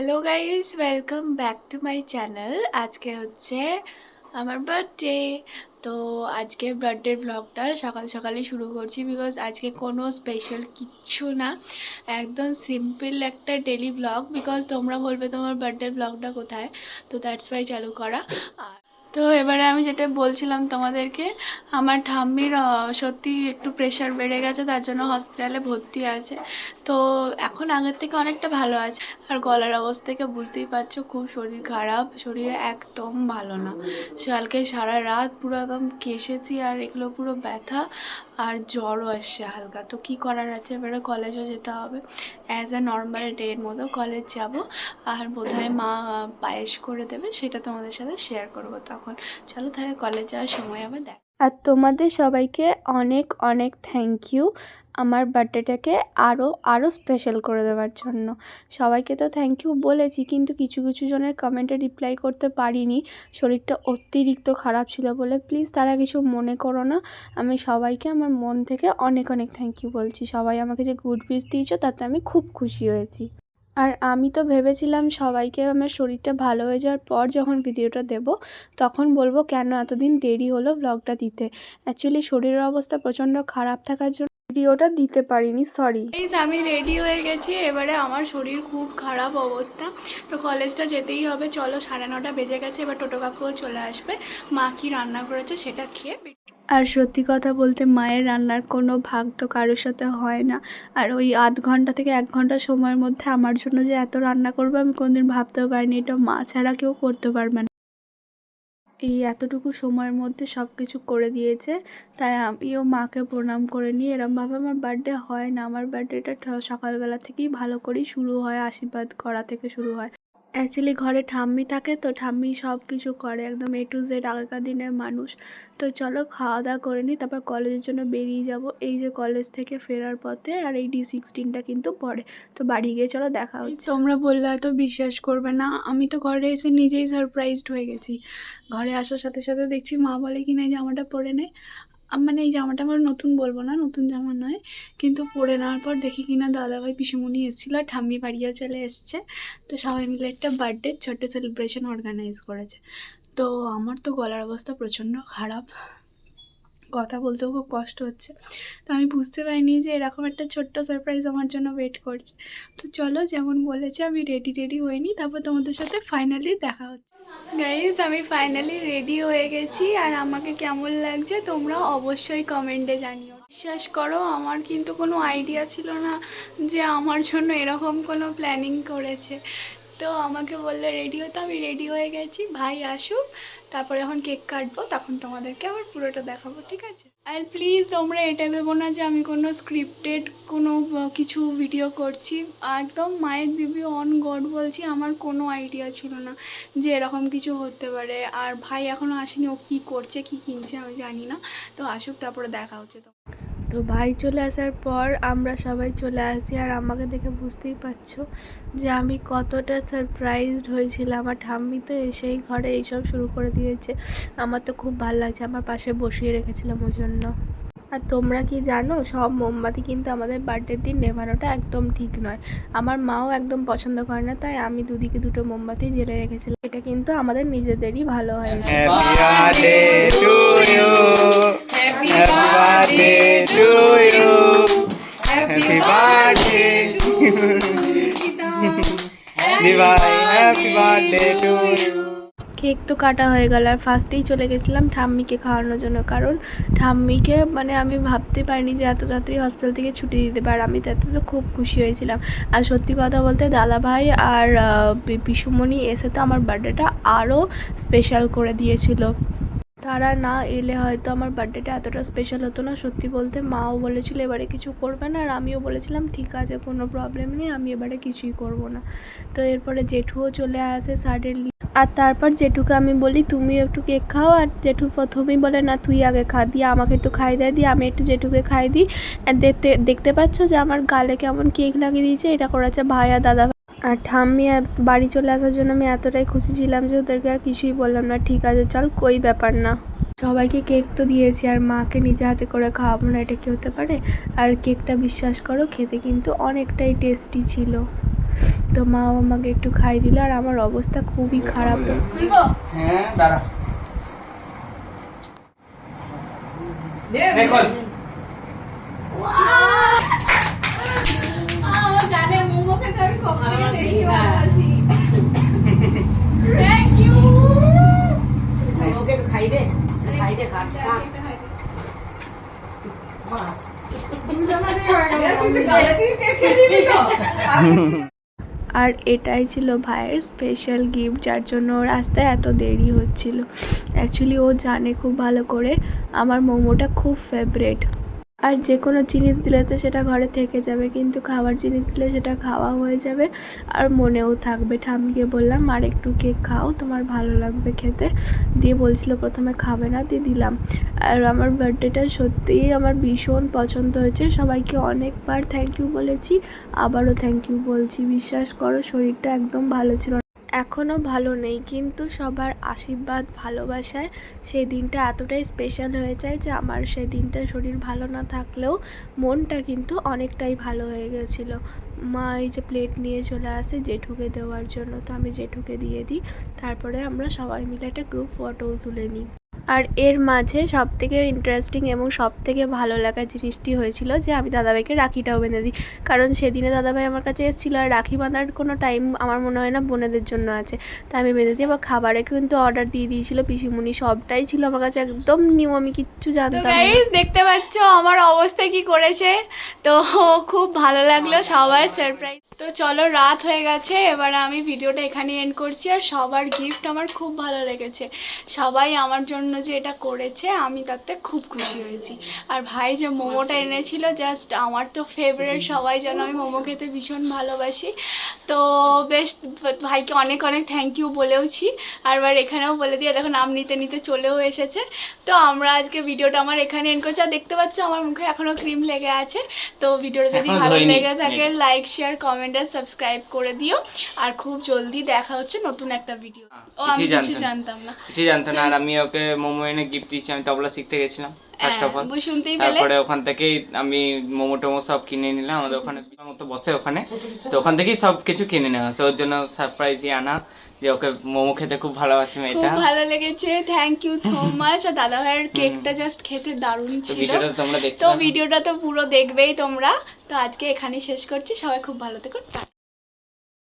Hello guys welcome back to my channel আজকে হচ্ছে আমার বার্থডে তো আজকে বার্থডে ব্লগটা সকাল সকালে শুরু করছি বিকজ আজকে কোনো স্পেশাল কিচ্ছু না। একদম সিম্পল একটা ডেলি ব্লগ বিকজ তোমরা বলবে তোমার বার্থডে ব্লগটা কোথায়? তো দ্যাটস ওয়াই চালু করা। আর তো এবারে আমি যেটা বলছিলাম তোমাদেরকে, আমার ঠাম্মির সত্যি একটু প্রেশার বেড়ে গেছে, তার জন্য হসপিটালে ভর্তি আছে। তো এখন আগের থেকে অনেকটা ভালো আছে। আর গলার অবস্থা থেকে বুঝতেই পারছ, খুব শরীর খারাপ, শরীর একদম ভালো না। কালকে সারা রাত পুরো একদম কেসেছি আর এগুলো পুরো ব্যথা। আর জ্বরও আসছে হালকা। তো কি করার আছে? এবারে কলেজও যেতে হবে। অ্যাজ এ নর্মাল ডের মতো কলেজ যাব। আর বোধহয় মা পায়েস করে দেবে, সেটা তোমাদের সাথে শেয়ার করব তখন। চলো তাহলে কলেজ যাওয়ার সময় আবার দেখ আর তোমাদের সবাইকে অনেক অনেক থ্যাংক ইউ আমার বার্থডেটাকে আরও আরও স্পেশাল করে দেওয়ার জন্য। সবাইকে তো থ্যাংক ইউ বলেছি, কিন্তু কিছু কিছু জনের কমেন্টে রিপ্লাই করতে পারিনি। শরীরটা অতিরিক্ত খারাপ ছিল বলে প্লিজ তারা কিছু মনে করো না। আমি সবাইকে আমার মন থেকে অনেক অনেক থ্যাংক ইউ বলছি। সবাই আমাকে যে গুড উইশ দিয়েছ তাতে আমি খুব খুশি হয়েছি। আর আমি তো ভেবেছিলাম সবাইকে আমার শরীরটা ভালো হয়ে যাওয়ার পর যখন ভিডিওটা দেব, তখন বলব কেন এতদিন দেরি হলো ব্লগটা দিতে। অ্যাকচুয়ালি শরীরের অবস্থা প্রচণ্ড খারাপ থাকার জন্য ভিডিওটা দিতে পারিনি সরি আমি রেডি হয়ে গেছি, এবারে আমার শরীর খুব খারাপ অবস্থা। তো কলেজটা যেতেই হবে, চলো সাড়ে নটা বেজে গেছে, এবার টোটো কাকুও চলে আসবে, মা কি রান্না করেছে সেটা খেয়ে আর সত্যি কথা বলতে মায়ের রান্নার কোনো ভাগ তো কারোর সাথে হয় না। আর ওই আধ ঘণ্টা থেকে এক ঘণ্টা সময়ের মধ্যে আমার জন্য যে এত রান্না করবে আমি কোনোদিন ভাবতেও পারিনি, এটা মা ছাড়া কেউ করতে পারবে না। এই এতটুকু সময়ের মধ্যে সব কিছু করে দিয়েছে, তাই আমিও মাকে প্রণাম করে নিই এরমভাবে আমার বার্থডে হয় না। আমার বার্থডেটা সকালবেলা থেকেই ভালো করেই শুরু হয়, আশীর্বাদ করা থেকে শুরু হয়। অ্যাকচুয়ালি ঘরে ঠাম্মি থাকে তো ঠাম্মি সব কিছু করে একদম এ টু জেড আগেকার দিনের মানুষ। তো চলো খাওয়া দাওয়া করে নিই তারপর কলেজের জন্য বেরিয়ে যাব। এই যে কলেজ থেকে ফেরার পথে আর এই ডি সিক্সটিনটা কিন্তু পড়ে তো বাড়ি গিয়ে চলো দেখা হচ্ছে। তোমরা বললে হয়তো বিশ্বাস করবে না আমি তো ঘরে এসে নিজেই সারপ্রাইজড হয়ে গেছি। ঘরে আসার সাথে সাথে দেখছি মা বলে কি না জামাটা পরে নে। আম- মানে এই জামাটা আমার নতুন বলব না, নতুন জামা নয়, কিন্তু পরে নেওয়ার পর দেখি কিনা দাদাভাই পিসুমণি এসেছিল আর ঠাম্মি বাড়িও চলে এসছে। তো সবাই মিলে একটা বার্থডে ছোট্ট সেলিব্রেশন অর্গানাইজ করেছে। তো আমার তো গলার অবস্থা প্রচণ্ড খারাপ। কথা বলতেও খুব কষ্ট হচ্ছে। তো আমি বুঝতে পারিনি যে এরকম একটা ছোট্ট সারপ্রাইজ আমার জন্য ওয়েট করছে। তো চলো যেমন বলেছে আমি রেডি রেডি হইনি, তারপর তোমাদের সাথে ফাইনালি দেখা হচ্ছে। গাইজ আমি ফাইনালি রেডি হয়ে গেছি আর আমাকে কেমন লাগছে তোমরা অবশ্যই কমেন্টে জানিও। বিশ্বাস করো, আমার কিন্তু কোনো আইডিয়া ছিল না যে আমার জন্য এরকম কোনো প্ল্যানিং করেছে। তো আমাকে বললে রেডি হতে আমি রেডি হয়ে গেছি, ভাই আসুক, তারপরে যখন কেক কাটবো, তখন তোমাদেরকে আবার পুরোটা দেখাবো, ঠিক আছে? আর প্লিজ তোমরা এটা ভেবো না যে আমি কোনো স্ক্রিপ্টেড কোনো কিছু ভিডিও করছি। একদম মায়ের দিবি অন গড বলছি, আমার কোনো আইডিয়া ছিল না যে এরকম কিছু হতে পারে। আর ভাই এখনও আসেনি, ও কী করছে, কী কিনছে আমি জানি না। তো আসুক, তারপরে দেখা হচ্ছে তো তো ভাই চলে আসার পর আমরা সবাই চলে আসি। আর আমাকে দেখে বুঝতেই পারছ যে আমি কতটা সারপ্রাইজড হয়েছিলাম। আমার ঠাম্মি তো এসেই ঘরে এইসব শুরু করে দিয়েছে। আমার তো খুব ভালো লাগছে, আমার পাশে বসিয়ে রেখেছিলাম ওই জন্য। আর তোমরা কি জানো, সব মোমবাতি কিন্তু আমাদের বার্থডের দিন নেভানোটা একদম ঠিক নয়। আমার মাও একদম পছন্দ করে না, তাই আমি দুদিকে দুটো মোমবাতি জেলে রেখেছিলাম। এটা কিন্তু আমাদের নিজেদেরই ভালো হয়েছে। কেক তো কাটা হয়ে গেল আর ফার্স্টেই চলে গেছিলাম ঠাম্মিকে খাওয়ানোর জন্য, কারণ ঠাম্মিকে মানে আমি ভাবতে পারিনি যে এত তাড়াতাড়ি হসপিটাল থেকে ছুটি দিতে পারে। আমি তাতে তো খুব খুশি হয়েছিলাম। আর সত্যি কথা বলতে দাদা ভাই আর পিসুমণি এসে তো আমার বার্থডেটা আরও স্পেশাল করে দিয়েছিল। তারা না এলে হয়তো আমার বার্থডেটা এতটা স্পেশাল হতো না, সত্যি বলতে। মাও বলেছিল এবারে কিছু করবে না, আর আমিও বলেছিলাম, ঠিক আছে, কোনো প্রবলেম নেই, আমি এবারে কিছুই করব না। তো এরপরে জেঠুও চলে আসে সাডেনলি আর তারপর জেঠুকে আমি বলি তুমি একটু কেক খাও। আর জেঠু প্রথমেই বলে, না, তুই আগে খা দিয়ে আমাকে একটু খাই দেয় দিয়ে আমি একটু জেঠুকে খাই দিই দেখতে দেখতে পাচ্ছ যে আমার গালে কেমন কেক লাগিয়ে দিয়েছে, এটা করেছে ভাই আর দাদা। আর ঠাম্মি আর বাড়ি চলে আসার জন্য আমি এতটাই খুশি ছিলাম যে ওদেরকে আর কিছুই বললাম না ঠিক আছে চল কই ব্যাপার না। সবাইকে কেক তো দিয়েছি আর মাকে নিজে হাতে করে খাওয়াবো না এটা কি হতে পারে? আর কেকটা বিশ্বাস করো খেতে কিন্তু অনেকটাই টেস্টি ছিল। তো মাও আমাকে একটু খাই দিল আর আমার অবস্থা খুবই খারাপ তো। হ্যাঁ দাঁড়া। আর এটাই ছিল ভাইয়ের স্পেশাল গিফট যার জন্য ওর আসতে এত দেরি হচ্ছিল। অ্যাকচুয়ালি ও জানে খুব ভালো করে। আমার মোমোটা খুব ফেভারেট আর যে কোনো জিনিস দিলে তো সেটা ঘরে থেকে যাবে, কিন্তু খাবার জিনিস দিলে সেটা খাওয়া হয়ে যাবে আর মনেও থাকবে। ঠাম্মিকে বললাম, আর একটু কেক খাও, তোমার ভালো লাগবে খেতে। দিয়ে বলছিল, প্রথমে খাবে না, দিয়ে দিলাম। আর আমার বার্থডেটা সত্যিই আমার ভীষণ পছন্দ হয়েছে। সবাইকে অনেকবার থ্যাংক ইউ বলেছি, আবারও থ্যাংক ইউ বলছি। বিশ্বাস করো, শরীরটা একদম ভালো ছিল। এখনও ভালো নেই, কিন্তু সবার আশীর্বাদ, ভালোবাসায় সেই দিনটা এতটাই স্পেশাল হয়ে যায় যে আমার সেই দিনটা শরীর ভালো না থাকলেও মনটা কিন্তু অনেকটাই ভালো হয়ে গেছিল। মা এই যে প্লেট নিয়ে চলে আসে জেঠুকে দেওয়ার জন্য, তো আমি জেঠুকে দিয়ে দিই, তারপরে আমরা সবাই মিলে একটা গ্রুপ ফটোও তুলে নিই। আর এর মাঝে সব থেকে ইন্টারেস্টিং এবং সব থেকে ভালো লাগা জিনিসটি হয়েছিল যে আমি দাদাভাইকে রাখিটাও বেঁধে দিই। কারণ সেদিনে দাদাভাই আমার কাছে এসেছিল আর রাখি বাঁধার কোনো টাইম আমার মনে হয় না বোনেদের জন্য আছে। তাই আমি বেঁধে দিই আবার খাবারে কিন্তু অর্ডার দিয়ে দিয়েছিল। পিসিমুনি সবটাই ছিল আমার কাছে একদম নিউ আমি কিচ্ছু জানতাম দেখতে পাচ্ছ আমার অবস্থা কি করেছে? তো খুব ভালো লাগল সবার সারপ্রাইজ তো চলো রাত হয়ে গেছে এবার আমি ভিডিওটা এখানে এন্ড করছি। আর সবার গিফট আমার খুব ভালো লেগেছে। সবাই আমার জন্য যে এটা করেছে আমি তাতে খুব খুশি হয়েছি। আর ভাই যে মোমোটা এনেছিল জাস্ট আমার তো ফেভারিট সবাই যেন আমি মোমো খেতে ভীষণ ভালোবাসি। তো বেশ ভাইকে অনেক অনেক থ্যাংক ইউ বলেওছি। আর এবার এখানেও বলে দিয়ে দেখো নাম নিতে নিতে চলেও এসেছে। তো আমরা আজকে ভিডিওটা আমার এখানে এন্ড করছি। আর দেখতে পাচ্ছ আমার মুখে এখনও ক্রিম লেগে আছে। তো ভিডিওটা যদি ভালো লেগে থাকে লাইক শেয়ার কমেন্ট আর সাবস্ক্রাইব করে দিও। আর খুব জলদি দেখা হচ্ছে নতুন একটা ভিডিও ও আমি কিছু জানতাম না। কিছু জানতাম না। না। আর আমি ওকে মোমো এনে গিফট দিচ্ছি আমি তবলা শিখতে গেছিলাম। ফার্স্ট অফ অল তারপরে ওখান থেকেই আমি মোমো টোমো সব কিনে নিলাম আমাদের ওখানে মতো বসে ওখানে। তো ওখান থেকেই সব কিছু কিনে নেওয়া হয়েছে ওর জন্য সারপ্রাইজই আনা যে ওকে মোমো খেতে খুব ভালোবাসে খুব মেয়েটা। ভালো লেগেছে। থ্যাংক ইউ সো মাচ আর দাদা ভাইয়ের কেকটা জাস্ট খেতে দারুণ ছিল। তো ভিডিওটা তো পুরো দেখবেই তোমরা। তো আজকে এখানেই শেষ করছি। সবাই খুব ভালো থেকো।